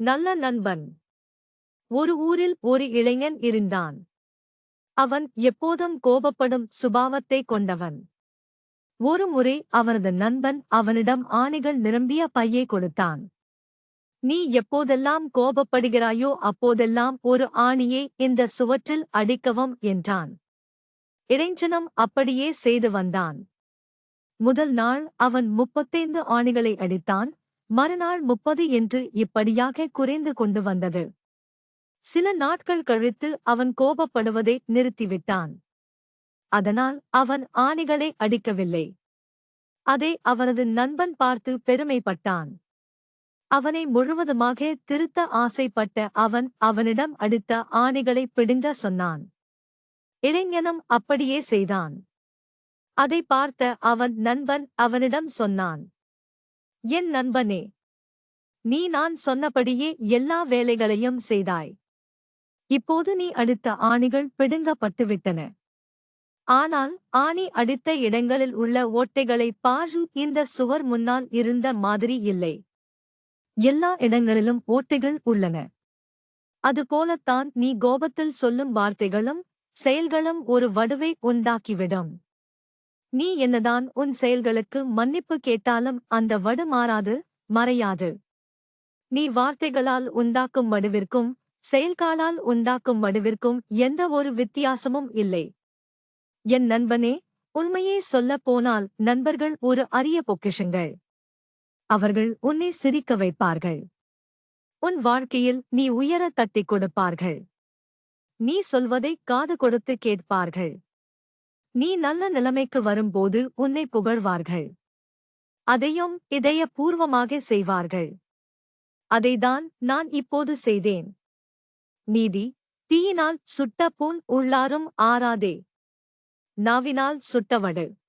நல்ல நண்பன். ஒரு ஊரில் ஒரு இளைஞன் இருந்தான். அவன் எப்போதும் கோபப்படும் சுபாவத்தை கொண்டவன். ஒருமுறை அவனது நண்பன் அவனிடம் ஆணிகள் நிரம்பிய பையை கொடுத்தான். நீ எப்போதெல்லாம் கோபப்படுகிறாயோ அப்போதெல்லாம் ஒரு ஆணியை இந்த சுவற்றில் அடிக்கவும் என்றான். இளைஞனும் அப்படியே செய்து வந்தான். முதல் நாள் அவன் முப்பத்தைந்து ஆணிகளை அடித்தான். மறுநாள் முப்பது என்று இப்படியாக குறைந்து கொண்டு வந்தது. சில நாட்கள் கழித்து அவன் கோபப்படுவதை நிறுத்திவிட்டான். அதனால் அவன் ஆணிகளை அடிக்கவில்லை. அதை அவனது நண்பன் பார்த்து பெருமைப்பட்டான். அவனை முழுவதுமாக திருத்த ஆசைப்பட்ட அவன் அவனிடம் அடித்த ஆணிகளை பிடுங்க சொன்னான். இளைஞனும் அப்படியே செய்தான். அதை பார்த்த அவன் நண்பன் அவனிடம் சொன்னான். என் நண்பனே நீ நான் சொன்னபடியே எல்லா வேலைகளையும் செய்தாய். இப்போது நீ அடித்த ஆணிகள் பிடுங்கப்பட்டுவிட்டன. ஆனால் ஆணி அடித்த இடங்களில் உள்ள ஓட்டைகளை பாஜு இந்த சுவர் முன்னால் இருந்த மாதிரி இல்லை. எல்லா இடங்களிலும் ஓட்டைகள் உள்ளன. அதுபோலத்தான் நீ கோபத்தில் சொல்லும் வார்த்தைகளும் செயல்களும் ஒரு வடுவை உண்டாக்கிவிடும். நீ என்னதான் உன் செயல்களுக்கு மன்னிப்பு கேட்டாலும் அந்த வடு மாறாது மறையாது. நீ வார்த்தைகளால் உண்டாக்கும் வடுவிற்கும் செயல்காலால் உண்டாக்கும் வடுவிற்கும் எந்த ஒரு வித்தியாசமும் இல்லை. என் நண்பனே உண்மையே சொல்லப் போனால் நண்பர்கள் ஒரு அரிய பொக்கிஷங்கள். அவர்கள் உன்னை சிரிக்க வைப்பார்கள். உன் வாழ்க்கையில் நீ உயர தட்டிக் கொடுப்பார்கள். நீ சொல்வதை காது கொடுத்து கேட்பார்கள். நீ நல்ல நிலைமைக்கு வரும்போது உன்னை புகழ்வார்கள். அதையும் இதயபூர்வமாக செய்வார்கள். அதைதான் நான் இப்போது செய்தேன். நீதி தீயினால் சுட்ட புண் உள்ளாரும் ஆறாதே. நாவினால் சுட்டவடு.